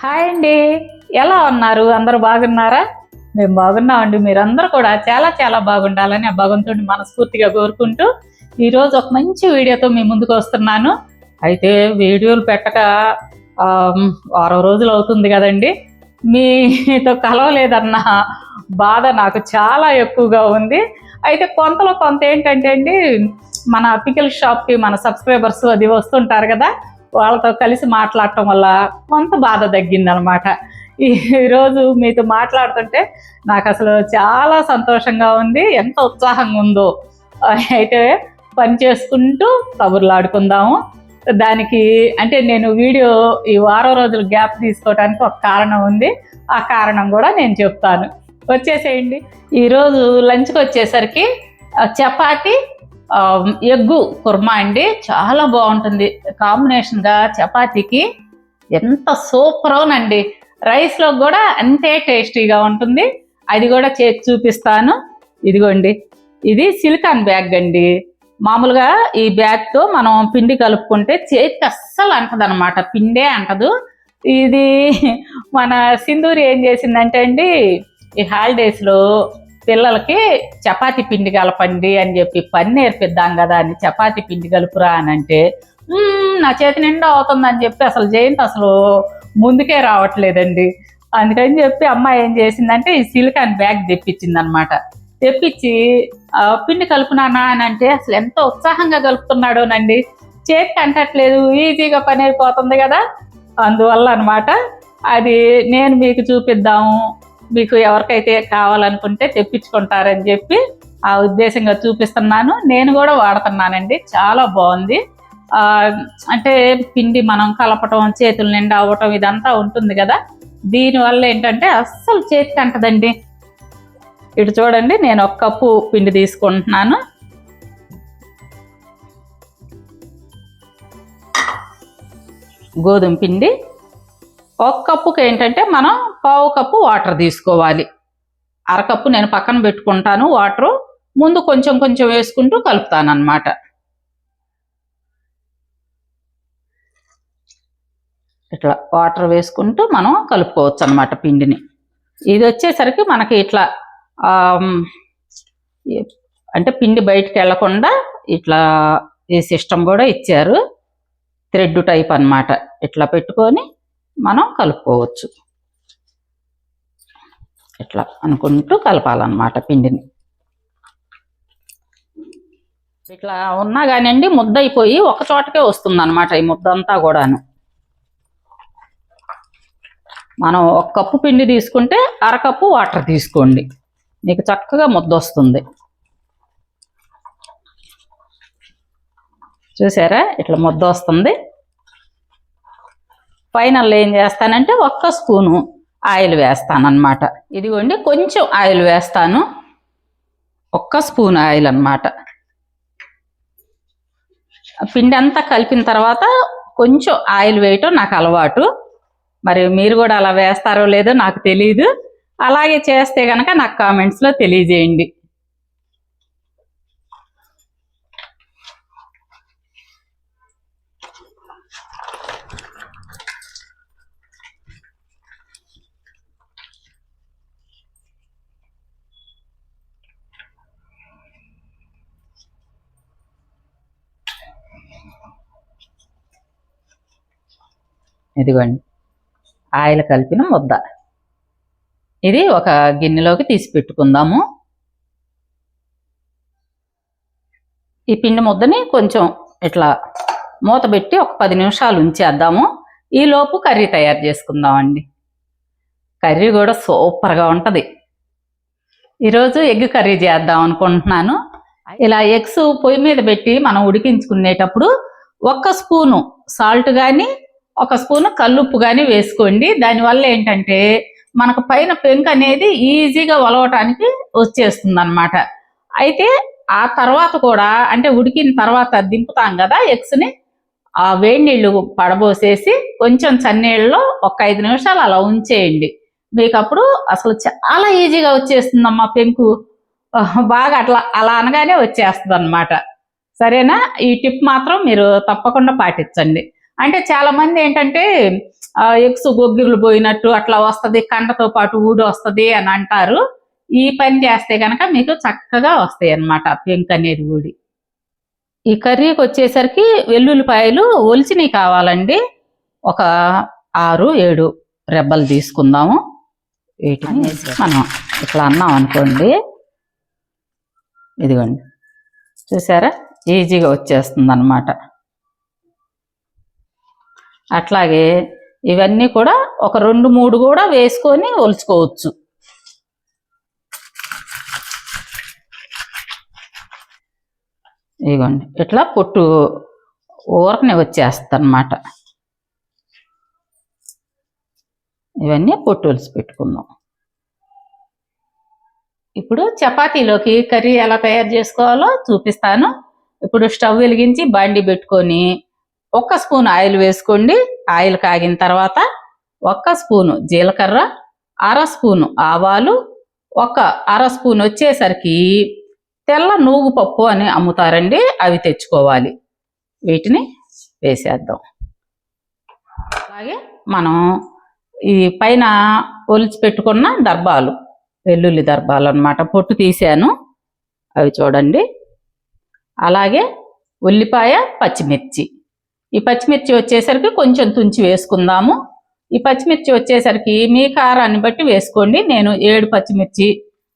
Hi అండి. ఎలా ఉన్నారు? అందరూ బాగున్నారా? మేము బాగున్నామండి మీరందరూ కూడా చాలా చాలా బాగుండాలని ఆ భగవంతుడిని మనస్ఫూర్తిగా కోరుకుంటూ ఈరోజు ఒక మంచి వీడియోతో మీ ముందుకు వస్తున్నాను. అయితే వీడియోలు పెట్టక వారం రోజులు అవుతుంది కదండి. మీతో కలవలేదన్న బాధ నాకు చాలా ఎక్కువగా ఉంది. అయితే కొంతలో కొంత ఏంటంటే అండి మన పికిల్ షాప్కి మన సబ్స్క్రైబర్స్ అది వస్తుంటారు కదా వాళ్ళతో కలిసి మాట్లాడటం వల్ల కొంత బాధ తగ్గిందనమాట. ఈరోజు మీతో మాట్లాడుతుంటే నాకు అసలు చాలా సంతోషంగా ఉంది. ఎంత ఉత్సాహంగా ఉందో. అయితే పని చేసుకుంటూ కబుర్లాడుకుందాము దానికి అంటే నేను వీడియో ఈ వారం రోజులు గ్యాప్ తీసుకోవడానికి ఒక కారణం ఉంది. ఆ కారణం కూడా నేను చెప్తాను. వచ్చేసేయండి. ఈరోజు లంచ్కి వచ్చేసరికి చపాతి ఎగ్గు కుర్మా అండి చాలా బాగుంటుంది. కాంబినేషన్గా చపాతీకి ఎంత సూపర్ అవునండి. రైస్లో కూడా అంతే టేస్టీగా ఉంటుంది. అది కూడా చేసి చూపిస్తాను. ఇదిగోండి. ఇది సిలికాన్ బ్యాగ్ అండి. మామూలుగా ఈ బ్యాగ్తో మనం పిండి కలుపుకుంటే చేతికి అస్సలు అంటదనమాట పిండే అంటదు. ఇది మన సింధూరి ఏం చేసిందంటే అండి ఈ హాలిడేస్లో పిల్లలకి చపాతి పిండి కలపండి అని చెప్పి పని నేర్పిద్దాం కదా అని చపాతి పిండి కలుపురా అని అంటే నా చేతి నిండా అవుతుందని చెప్పి అసలు జయంత్ అసలు ముందుకే రావట్లేదండి. అందుకని చెప్పి అమ్మాయి ఏం చేసిందంటే ఈ సిలికాన్ బ్యాగ్ తెప్పించింది అనమాట తెప్పించి "ఆ, పిండి కలుపునానా అని అంటే అసలు ఎంత ఉత్సాహంగా కలుపుతున్నాడోనండి. చేతికి అంటట్లేదు ఈజీగా పని అయిపోతుంది కదా. అందువల్ల అనమాట అది నేను మీకు చూపిద్దాము మీకు ఎవరికైతే కావాలనుకుంటే తెప్పించుకుంటారని చెప్పి ఆ ఉద్దేశంగా చూపిస్తున్నాను. నేను కూడా వాడుతున్నానండి. చాలా బాగుంది. అంటే పిండి మనం కలపటం చేతుల నిండా అవ్వటం ఇదంతా ఉంటుంది కదా. దీనివల్ల ఏంటంటే అస్సలు చేతికి అంటదండి ఇటు చూడండి నేను ఒక కప్పు పిండి తీసుకుంటున్నాను. గోధుమ పిండి. ఒక కప్పుకి ఏంటంటే మనం పావు కప్పు వాటర్ తీసుకోవాలి. అరకప్పు నేను పక్కన పెట్టుకుంటాను వాటరు ముందు కొంచెం కొంచెం వేసుకుంటూ కలుపుతాను అన్నమాట ఇట్లా వాటర్ వేసుకుంటూ మనం కలుపుకోవచ్చు అనమాట పిండిని. ఇది వచ్చేసరికి మనకి ఇట్లా అంటే పిండి బయటికి వెళ్ళకుండా ఇట్లా ఈ సిస్టమ్ కూడా ఇచ్చారు. థ్రెడ్ టైప్ అన్నమాట. ఇట్లా పెట్టుకొని మనం కలుపుకోవచ్చు. ఇట్లా అనుకుంటూ కలపాలన్నమాట పిండిని. ఇట్లా ఉన్నా కానివ్వండి ముద్ద అయిపోయి ఒక చోటకే వస్తుంది అనమాట ఈ ముద్ద అంతా కూడాను. మనం ఒక కప్పు పిండి తీసుకుంటే అరకప్పు వాటర్ తీసుకోండి. మీకు చక్కగా ముద్ద వస్తుంది చూసారా? ఇట్లా ముద్ద వస్తుంది ఫైనల్ ఏం చేస్తానంటే ఒక్క స్పూను ఆయిల్ వేస్తానన్నమాట. ఇదిగోండి కొంచెం ఆయిల్ వేస్తాను. ఒక్క స్పూన్ ఆయిల్ అన్నమాట. పిండి అంతా కలిపిన తర్వాత కొంచెం ఆయిల్ వేయటం నాకు అలవాటు. మరి మీరు కూడా అలా వేస్తారో లేదో నాకు తెలియదు అలాగే చేస్తే కనుక నాకు కామెంట్స్లో తెలియజేయండి. ఇదిగోండి. ఆయిల్ కలిపిన ముద్ద. ఇది ఒక గిన్నెలోకి తీసి పెట్టుకుందాము. ఈ పిండి ముద్దని కొంచెం ఇట్లా మూత పెట్టి ఒక పది నిమిషాలు ఉంచేద్దాము. ఈలోపు కర్రీ తయారు చేసుకుందామండి. కర్రీ కూడా సూపర్గా ఉంటుంది. ఈరోజు ఎగ్ కర్రీ చేద్దాం అనుకుంటున్నాను. ఇలా ఎగ్స్ పొయ్యి మీద పెట్టి మనం ఉడికించుకునేటప్పుడు ఒక్క స్పూను సాల్ట్ కానీ ఒక స్పూన్ కల్లుప్పు కానీ వేసుకోండి. దానివల్ల ఏంటంటే మనకు పైన పెంక్ అనేది ఈజీగా ఒలవటానికి వచ్చేస్తుంది అనమాట అయితే ఆ తర్వాత కూడా అంటే ఉడికిన తర్వాత దింపుతాం కదా ఎగ్స్ని ఆ వేడి నీళ్ళు పడబోసేసి కొంచెం చన్నీళ్ళలో ఒక ఐదు నిమిషాలు అలా ఉంచేయండి. మీకు అప్పుడు అసలు చాలా ఈజీగా వచ్చేస్తుందమ్మా పెంకు. బాగా అట్లా అలా అనగానే వచ్చేస్తుంది అనమాట సరేనా? ఈ టిప్ మాత్రం మీరు తప్పకుండా పాటించండి. అంటే చాలా మంది ఏంటంటే ఎగ్స్ గొగ్గిర్లు పోయినట్టు అట్లా వస్తది కండతో పాటు ఊడి వస్తది అని అంటారు. ఈ పని చేస్తే కనుక మీకు చక్కగా వస్తాయి అన్నమాట పెంక్ అనేది ఊడి. ఈ కర్రీకి వచ్చేసరికి వెల్లుల్లిపాయలు ఒలిచినవి కావాలండి. ఒక ఆరు ఏడు రెబ్బలు తీసుకుందాము. వీటిని మనం ఇట్లా అన్నాం అనుకోండి. ఇదిగోండి. చూసారా? ఈజీగా వచ్చేస్తుంది అనమాట అట్లాగే ఇవన్నీ కూడా ఒక రెండు మూడు కూడా వేసుకొని ఒలుచుకోవచ్చు. ఇదిగోండి ఇట్లా పొట్టు ఊరకనే వచ్చేస్తుంది ఇవన్నీ పొట్టు ఒలిసి పెట్టుకుందాం. ఇప్పుడు చపాతీలోకి కర్రీ ఎలా తయారు చేసుకోవాలో చూపిస్తాను. ఇప్పుడు స్టవ్ వెలిగించి బండి పెట్టుకొని ఒక్క స్పూన్ ఆయిల్ వేసుకోండి. ఆయిల్ కాగిన తర్వాత ఒక్క స్పూను జీలకర్ర అర స్పూను ఆవాలు ఒక అర స్పూన్ వచ్చేసరికి తెల్ల నూగు పప్పు అని అమ్ముతారండి. అవి తెచ్చుకోవాలి. వీటిని వేసేద్దాం. అలాగే మనం ఈ పైన ఒలిచి పెట్టుకున్న దర్బాలు వెల్లుల్లి దర్బాలు అన్నమాట. పొట్టు తీసాను. అవి చూడండి. అలాగే ఉల్లిపాయ పచ్చిమిర్చి. ఈ పచ్చిమిర్చి వచ్చేసరికి కొంచెం తుంచి వేసుకుందాము. ఈ పచ్చిమిర్చి వచ్చేసరికి మీ కారాన్ని బట్టి వేసుకోండి. నేను ఏడు పచ్చిమిర్చి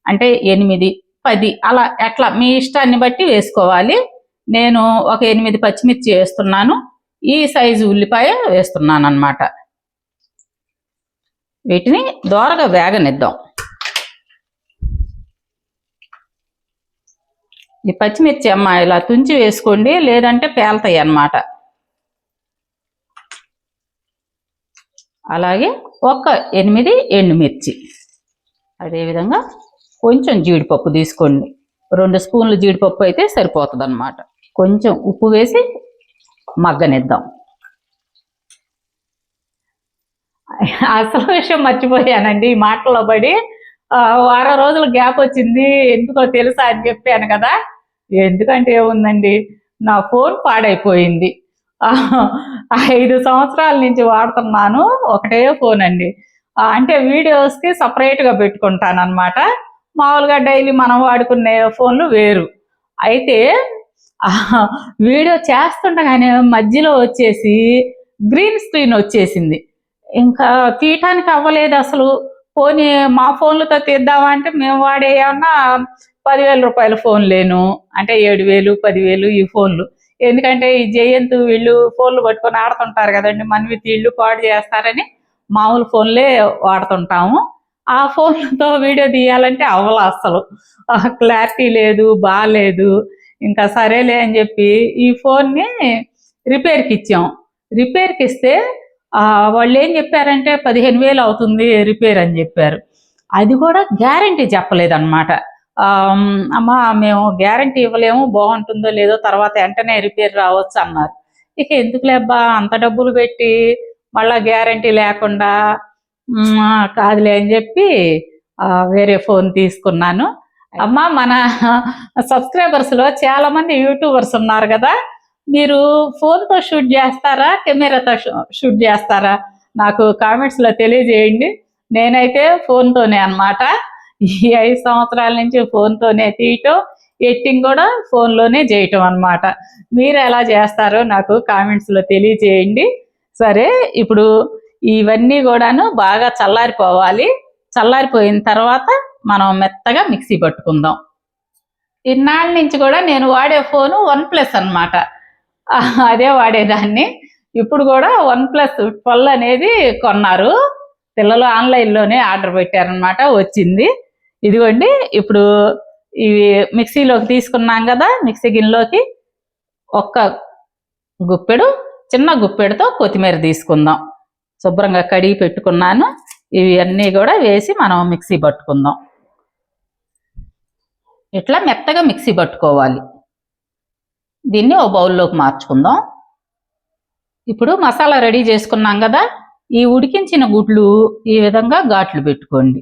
అంటే ఎనిమిది పది అలా ఎట్లా మీ ఇష్టాన్ని బట్టి వేసుకోవాలి. నేను ఒక ఎనిమిది పచ్చిమిర్చి వేస్తున్నాను. ఈ సైజు ఉల్లిపాయ వేస్తున్నాను అన్నమాట వీటిని దోరగా వేగనిద్దాం. ఈ పచ్చిమిర్చి అమ్మ ఇలా తుంచి వేసుకోండి. లేదంటే పేలతాయి అన్నమాట అలాగే ఒక ఎనిమిది ఎండుమిర్చి అదేవిధంగా కొంచెం జీడిపప్పు తీసుకోండి. రెండు స్పూన్లు జీడిపప్పు అయితే సరిపోతుంది అనమాట కొంచెం ఉప్పు వేసి మగ్గనిద్దాం. అసలు విషయం మర్చిపోయానండి. ఈ మాటలో పడి వారం రోజులు గ్యాప్ వచ్చింది. ఎందుకో తెలుసా అని చెప్పాను కదా. ఎందుకంటే ఏముందండి? నా ఫోన్ పాడైపోయింది. ఐదు సంవత్సరాల నుంచి వాడుతున్నాను. ఒకటే ఫోన్ అండి. అంటే వీడియోస్కి సపరేట్గా పెట్టుకుంటాను అనమాట మామూలుగా డైలీ మనం వాడుకునే ఫోన్లు వేరు. అయితే వీడియో చేస్తుండగానే మధ్యలో వచ్చేసి గ్రీన్ స్క్రీన్ వచ్చేసింది. ఇంకా తీయటానికి అవ్వలేదు అసలు. పోనీ మా ఫోన్లతో తీద్దామంటే మేము వాడే ఏమన్నా పదివేల రూపాయల ఫోన్ లేను. అంటే ఏడు వేలు పదివేలు ఈ ఫోన్లు. ఎందుకంటే ఈ జయంత్ వీళ్ళు ఫోన్లు పట్టుకొని ఆడుతుంటారు కదండి. మనవి తీళ్ళు పాడు చేస్తారని మామూలు ఫోన్లే వాడుతుంటాము. ఆ ఫోన్తో వీడియో తీయాలంటే అవ్వల అసలు. క్లారిటీ లేదు బాగాలేదు ఇంకా సరేలే అని చెప్పి ఈ ఫోన్ని రిపేర్కి ఇచ్చాం. రిపేర్కి ఇస్తే వాళ్ళు ఏం చెప్పారంటే పదిహేను వేలు అవుతుంది రిపేర్ అని చెప్పారు. అది కూడా గ్యారంటీ చెప్పలేదన్నమాట. అమ్మా మేము గ్యారంటీ ఇవ్వలేము బాగుంటుందో లేదో తర్వాత వెంటనే రిపేర్ రావచ్చు అన్నారు. ఇక ఎందుకులేబ్బా అంత డబ్బులు పెట్టి మళ్ళా గ్యారంటీ లేకుండా కాదులే అని చెప్పి వేరే ఫోన్ తీసుకున్నాను. అమ్మా మన సబ్స్క్రైబర్స్లో చాలామంది చాలా మంది యూట్యూబర్స్ ఉన్నారు కదా మీరు ఫోన్తో షూట్ చేస్తారా కెమెరాతో షూట్ చేస్తారా? నాకు కామెంట్స్లో తెలియజేయండి. నేనైతే ఫోన్తోనే అనమాట అన్నమాట. ఈ ఐదు సంవత్సరాల నుంచి ఫోన్తోనే తీయటం ఎడిటింగ్ కూడా ఫోన్లోనే చేయటం అన్నమాట. మీరు ఎలా చేస్తారో నాకు కామెంట్స్లో తెలియజేయండి. సరే ఇప్పుడు ఇవన్నీ కూడాను బాగా చల్లారిపోవాలి. చల్లారిపోయిన తర్వాత మనం మెత్తగా మిక్సీ పట్టుకుందాం. ఇన్నాళ్ళ నుంచి కూడా నేను వాడే ఫోను వన్ ప్లస్ అనమాట అదే వాడేదాన్ని. ఇప్పుడు కూడా వన్ ప్లస్ ట్వెల్వ్ అనేది కొన్నారు. పిల్లలు ఆన్లైన్లోనే ఆర్డర్ పెట్టారనమాట వచ్చింది. ఇదిగోండి ఇప్పుడు ఇవి మిక్సీలోకి తీసుకున్నాం కదా మిక్సీ గిన్నెలోకి ఒక్క గుప్పెడు చిన్న గుప్పెడుతో కొత్తిమీర తీసుకుందాం. శుభ్రంగా కడిగి పెట్టుకున్నాను. ఇవి అన్నీ కూడా వేసి మనం మిక్సీ పట్టుకుందాం. ఇట్లా మెత్తగా మిక్సీ పట్టుకోవాలి. దీన్ని ఓ బౌల్లోకి మార్చుకుందాం. ఇప్పుడు మసాలా రెడీ చేసుకున్నాం కదా ఈ ఉడికించిన గుడ్లు ఈ విధంగా ఘాట్లు పెట్టుకోండి.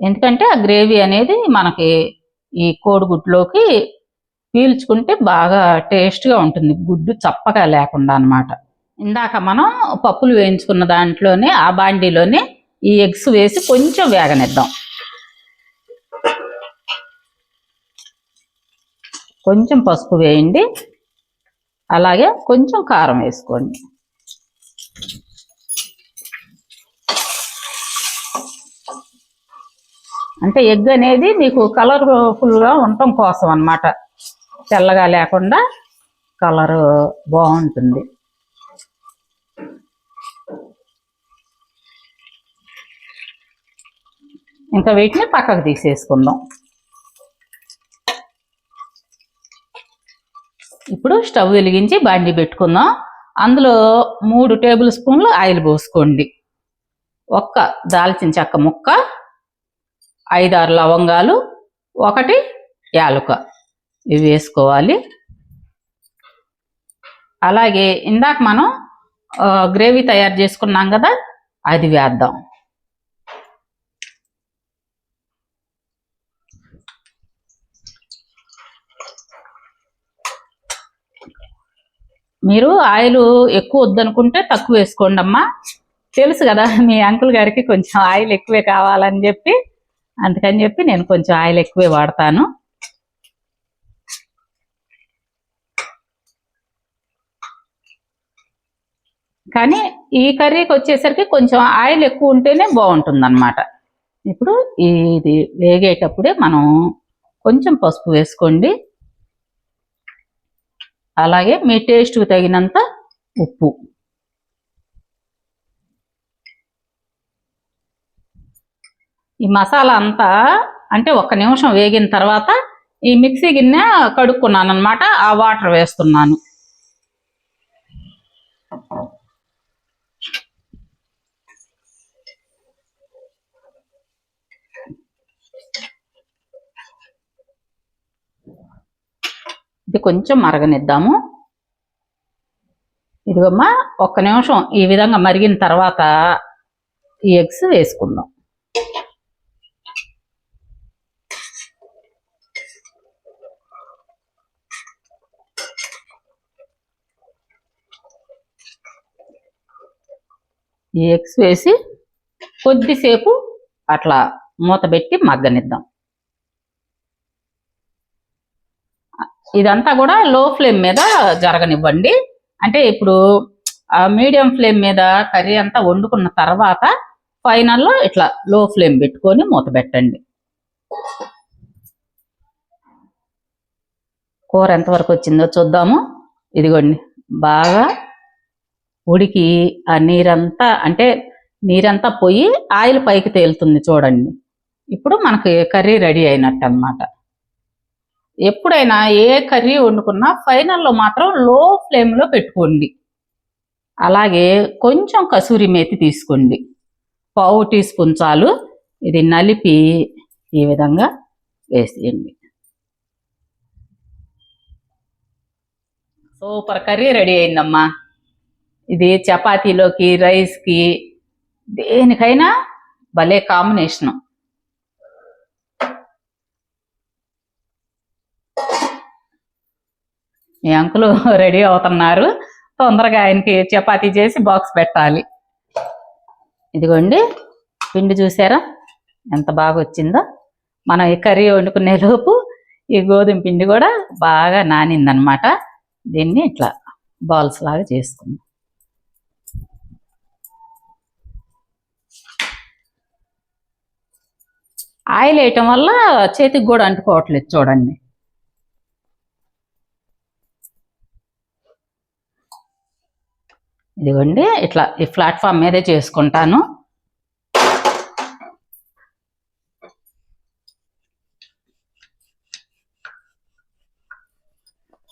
ఎందుకంటే ఆ గ్రేవీ అనేది మనకి ఈ కోడిగుడ్లోకి పీల్చుకుంటే బాగా టేస్ట్గా ఉంటుంది. గుడ్డు చప్పగా లేకుండా అన్నమాట. ఇందాక మనం పప్పులు వేయించుకున్న దాంట్లోనే ఆ బాండీలోనే ఈ ఎగ్స్ వేసి కొంచెం వేగనిద్దాం. కొంచెం పసుపు వేయండి. అలాగే కొంచెం కారం వేసుకోండి. అంటే ఎగ్ అనేది మీకు కలర్ఫుల్గా ఉండటం కోసం అన్నమాట. తెల్లగా లేకుండా కలర్ బాగుంటుంది. ఇంకా వీటిని పక్కకు తీసేసుకుందాం. ఇప్పుడు స్టవ్ వెలిగించి బండి పెట్టుకుందాం. అందులో మూడు టేబుల్ స్పూన్లు ఆయిల్ పోసుకోండి. ఒక్క దాల్చిన చెక్క ముక్క ఐదారు లవంగాలు ఒకటి యాలుక. ఇవి వేసుకోవాలి. అలాగే ఇందాక మనం గ్రేవీ తయారు చేసుకున్నాం కదా అది వేద్దాం. మీరు ఆయిల్ ఎక్కువ వద్దనుకుంటే తక్కువ వేసుకోండి అమ్మా తెలుసు కదా మీ అంకుల్ గారికి కొంచెం ఆయిల్ ఎక్కువే కావాలని చెప్పి అందుకని చెప్పి నేను కొంచెం ఆయిల్ ఎక్కువే వాడతాను. కానీ ఈ కర్రీకి వచ్చేసరికి కొంచెం ఆయిల్ ఎక్కువ ఉంటేనే బాగుంటుంది అనమాట ఇప్పుడు ఇది వేగేటప్పుడే మనం కొంచెం పసుపు వేసుకోండి. అలాగే మీ టేస్ట్కి తగినంత ఉప్పు. ఈ మసాలా అంతా అంటే ఒక నిమిషం వేగిన తర్వాత ఈ మిక్సీ గిన్నె కడుక్కున్నాను అనమాట ఆ వాటర్ వేస్తున్నాను. ఇది కొంచెం మరగనిద్దాము. ఇదిగమ్మా ఒక్క నిమిషం ఈ విధంగా మరిగిన తర్వాత ఈ ఎగ్స్ వేసుకుందాం. ఈ ఎగ్స్ వేసి కొద్దిసేపు అట్లా మూత పెట్టి మగ్గనిద్దాం. ఇదంతా కూడా లో ఫ్లేమ్ మీద జరగనివ్వండి. అంటే ఇప్పుడు మీడియం ఫ్లేమ్ మీద కర్రీ అంతా వండుకున్న తర్వాత ఫైనల్లో ఇట్లా లో ఫ్లేమ్ పెట్టుకొని మూత పెట్టండి. కూర ఎంతవరకు వచ్చిందో చూద్దాము. ఇదిగోండి బాగా ఉడికి ఆ నీరంతా అంటే నీరంతా పోయి ఆయిల్ పైకి తేలుతుంది చూడండి. ఇప్పుడు మనకి కర్రీ రెడీ అయినట్టు అన్నమాట ఎప్పుడైనా ఏ కర్రీ వండుకున్నా ఫైనల్లో మాత్రం లో ఫ్లేమ్లో పెట్టుకోండి. అలాగే కొంచెం కసూరి మేతి తీసుకోండి. పావు టీ స్పూన్ చాలు ఇది నలిపి ఈ విధంగా వేసేయండి. సూపర్ కర్రీ రెడీ అయిందమ్మా. ఇది చపాతీలోకి రైస్కి దేనికైనా భలే కాంబినేషను మీ అంకులు రెడీ అవుతున్నారు. తొందరగా ఆయనకి చపాతీ చేసి బాక్స్ పెట్టాలి. ఇదిగోండి పిండి చూసారా? ఎంత బాగా వచ్చిందో మనం ఈ కర్రీ వండుకునే లోపు ఈ గోధుమ పిండి కూడా బాగా నానిందనమాట. దీన్ని ఇట్లా బాల్స్ లాగా చేసుకుందాం. ఆయిల్ వేయటం వల్ల చేతికి కూడా అంటుకోవట్లేదు చూడండి. ఇదిగోండి ఇట్లా ఈ ప్లాట్ఫామ్ మీదే చేసుకుంటాను.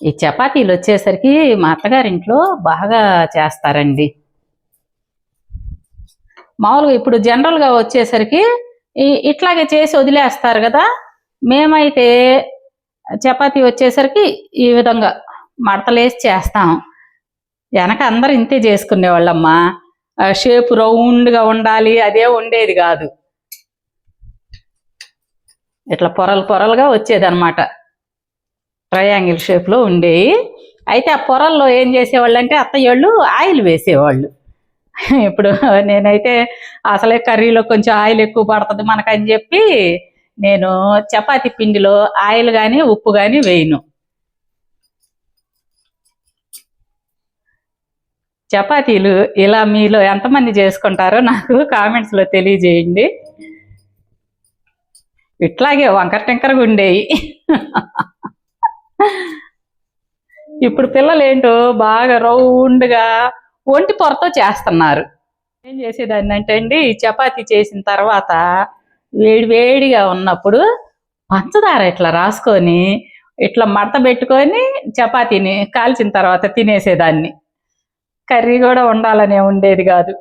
ఈ చపాతీలు వచ్చేసరికి మా అత్తగారింట్లో బాగా చేస్తారండి. మామూలుగా ఇప్పుడు జనరల్గా వచ్చేసరికి ఇట్లాగే చేసి వదిలేస్తారు కదా మేమైతే చపాతీ వచ్చేసరికి ఈ విధంగా మడతలేసి చేస్తాం. వెనక అందరు ఇంతే చేసుకునేవాళ్ళమ్మా. షేప్ రౌండ్గా ఉండాలి అదే ఉండేది కాదు. ఇట్లా పొరలు పొరలుగా వచ్చేదన్నమాట. ట్రయాంగిల్ షేప్లో ఉండేవి అయితే ఆ పొరల్లో ఏం చేసేవాళ్ళు అంటే అత్తయ్యోళ్ళు ఆయిల్ వేసేవాళ్ళు. ఇప్పుడు నేనైతే అసలే కర్రీలో కొంచెం ఆయిల్ ఎక్కువ పడుతుంది మనకని చెప్పి నేను చపాతి పిండిలో ఆయిల్ కానీ ఉప్పు కానీ వేయను. చపాతీలు ఇలా మీలో ఎంతమంది చేసుకుంటారో నాకు కామెంట్స్లో తెలియజేయండి. ఇట్లాగే వంకర టెంకరగా ఉండేవి ఇప్పుడు పిల్లలు ఏంటో బాగా రౌండ్గా ఒంటి పొరతో చేస్తున్నారు. ఏం చేసేదాన్ని అంటే అండి చపాతి చపాతీ చేసిన తర్వాత వేడి వేడిగా ఉన్నప్పుడు పంచదార ఇట్లా రాసుకొని ఇట్లా మడత పెట్టుకొని చపాతీని కాల్చిన తర్వాత తినేసేదాన్ని. కర్రీ కూడా ఉండాలనే ఉండేది కాదు.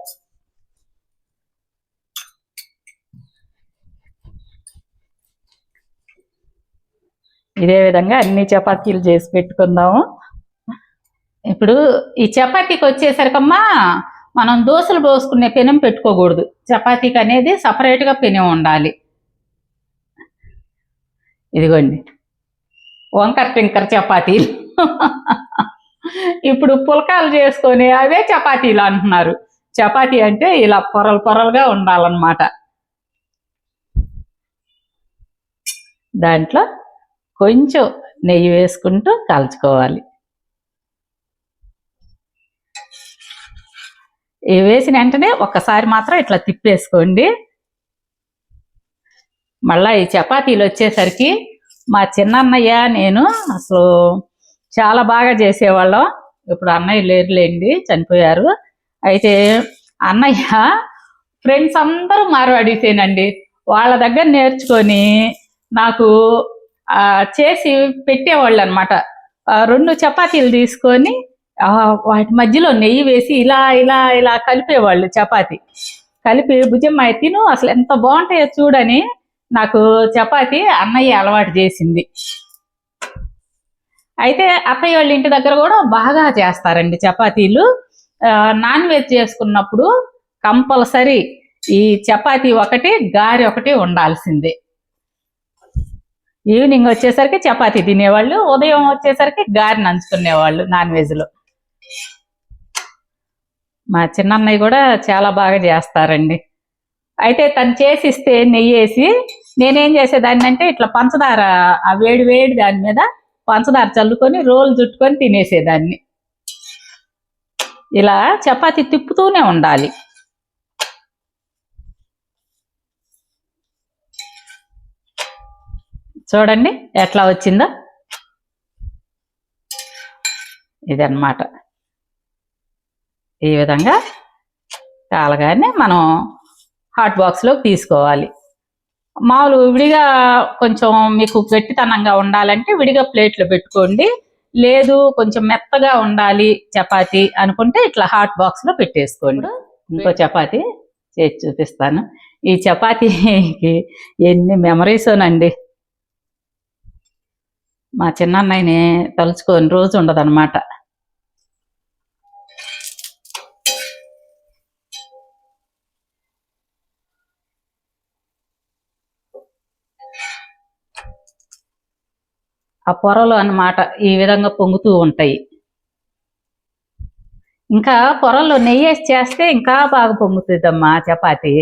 ఇదే విధంగా అన్ని చపాతీలు చేసి పెట్టుకుందాము. ఇప్పుడు ఈ చపాతీకి వచ్చేసరికమ్మా మనం దోశలు పోసుకునే పెనం పెట్టుకోకూడదు. చపాతీకి అనేది సపరేట్గా పెనం ఉండాలి. ఇదిగోండి. వంకర టింకర్ చపాతీలు. ఇప్పుడు పులకాలు చేసుకొని అవే చపాతీలు అంటున్నారు. చపాతీ అంటే ఇలా పొరలు పొరలుగా ఉండాలన్నమాట. దాంట్లో కొంచెం నెయ్యి వేసుకుంటూ కాల్చుకోవాలి. వేసిన వెంటనే ఒక్కసారి మాత్రం ఇట్లా తిప్పేసుకోండి. మళ్ళీ ఈ చపాతీలు వచ్చేసరికి మా చిన్నన్నయ్య నేను అసలు చాలా బాగా చేసేవాళ్ళం. ఇప్పుడు అన్నయ్య లేరులేండి చనిపోయారు. అయితే అన్నయ్య ఫ్రెండ్స్ అందరూ మార్వాడీసేనండి వాళ్ళ దగ్గర నేర్చుకొని నాకు చేసి పెట్టేవాళ్ళు అనమాట రెండు చపాతీలు తీసుకొని వాటి మధ్యలో నెయ్యి వేసి ఇలా ఇలా ఇలా కలిపేవాళ్ళు చపాతి. కలిపి భుజమ్మ తిను అసలు ఎంత బాగుంటాయో చూడని నాకు చపాతి అన్నయ్య అలవాటు చేసింది. అయితే అత్తయ్య వాళ్ళ ఇంటి దగ్గర కూడా బాగా చేస్తారండి చపాతీలు. నాన్ వెజ్ చేసుకున్నప్పుడు కంపల్సరీ ఈ చపాతీ ఒకటి గారి ఒకటి ఉండాల్సిందే. ఈవినింగ్ వచ్చేసరికి చపాతీ తినేవాళ్ళు ఉదయం వచ్చేసరికి గారి నంచుకునేవాళ్ళు నాన్ వెజ్లో. మా చిన్నన్నయ్య కూడా చాలా బాగా చేస్తారండి. అయితే తను చేసిస్తే నెయ్యి వేసి నేనేం చేసేదాన్ని అంటే ఇట్లా పంచదార ఆ వేడి వేడి దాని మీద పంచదార చల్లుకొని రోలు చుట్టుకొని తినేసేదాన్ని. ఇలా చపాతి తిప్పుతూనే ఉండాలి. చూడండి ఎట్లా వచ్చిందో. ఇదన్నమాట. ఈ విధంగా కాలగానే మనం హాట్ బాక్స్లోకి తీసుకోవాలి. మామూలు విడిగా కొంచెం మీకు గట్టితనంగా ఉండాలంటే విడిగా ప్లేట్లో పెట్టుకోండి. లేదు కొంచెం మెత్తగా ఉండాలి చపాతీ అనుకుంటే ఇట్లా హాట్ బాక్స్లో పెట్టేసుకోండి. ఇంకో చపాతీ చేసి చూపిస్తాను. ఈ చపాతీకి ఎన్ని మెమరీసోనండి మా చిన్నన్నయ్యని తలుచుకొని రోజు ఉండదన్నమాట. ఆ పొరలు అన్నమాట ఈ విధంగా పొంగుతూ ఉంటాయి. ఇంకా పొరల్లో నెయ్యి వేసి చేస్తే ఇంకా బాగా పొంగుతుందమ్మా చపాతి.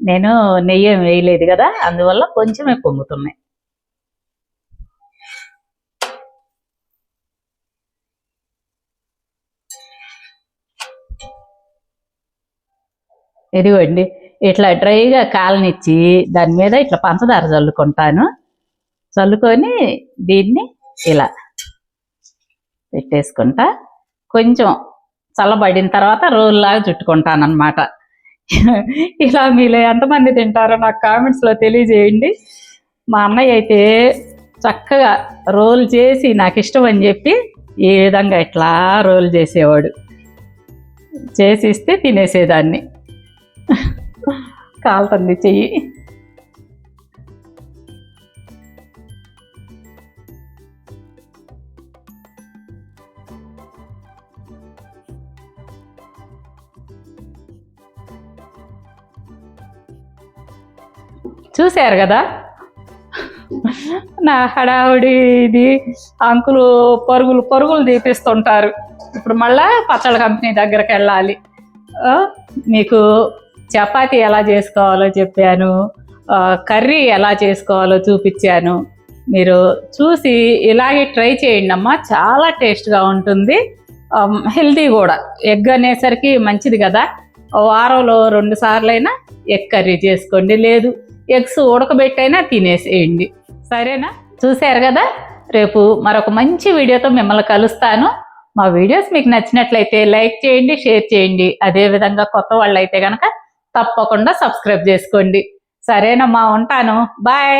నేను నెయ్యి ఏం వేయలేదు కదా అందువల్ల కొంచెమే పొంగుతున్నాయి. ఇదిగోండి ఇట్లా డ్రైగా కాలనిచ్చి దాని మీద ఇట్లా పంచదార చల్లుకుంటాను చల్లుకొని దీన్ని ఇలా పెట్టేసుకుంటా. కొంచెం చల్లబడిన తర్వాత రోల్లాగా చుట్టుకుంటాను అనమాట ఇలా మీలో ఎంతమంది తింటారో నాకు కామెంట్స్లో తెలియజేయండి. మా అన్నయ్య అయితే చక్కగా రోల్ చేసి నాకు ఇష్టం అని చెప్పి ఈ విధంగా ఇట్లా రోల్ చేసేవాడు. చేసి ఇస్తే తినేసేదాన్ని. కాలుతుంది చెయ్యి. చూశారు కదా? నా హడావుడి ఇది. అంకులు పరుగులు పరుగులు తీపిస్తుంటారు. ఇప్పుడు మళ్ళా పచ్చళ్ళ కంపెనీ దగ్గరికి వెళ్ళాలి. మీకు చపాతి ఎలా చేసుకోవాలో చెప్పాను. కర్రీ ఎలా చేసుకోవాలో చూపించాను. మీరు చూసి ఇలాగే ట్రై చేయండి అమ్మా. చాలా టేస్ట్గా ఉంటుంది. హెల్తీ కూడా. ఎగ్ అనేసరికి మంచిది కదా. వారంలో రెండు సార్లైనా ఎగ్ కర్రీ చేసుకోండి. లేదు ఎగ్స్ ఉడకబెట్టైనా తినేసేయండి. సరేనా? చూశారు కదా? రేపు మరొక మంచి వీడియోతో మిమ్మల్ని కలుస్తాను. మా వీడియోస్ మీకు నచ్చినట్లయితే లైక్ చేయండి షేర్ చేయండి. అదేవిధంగా కొత్త వాళ్ళు అయితే కనుక తప్పకుండా సబ్స్క్రైబ్ చేసుకోండి. సరేనమ్మా ఉంటాను. బాయ్.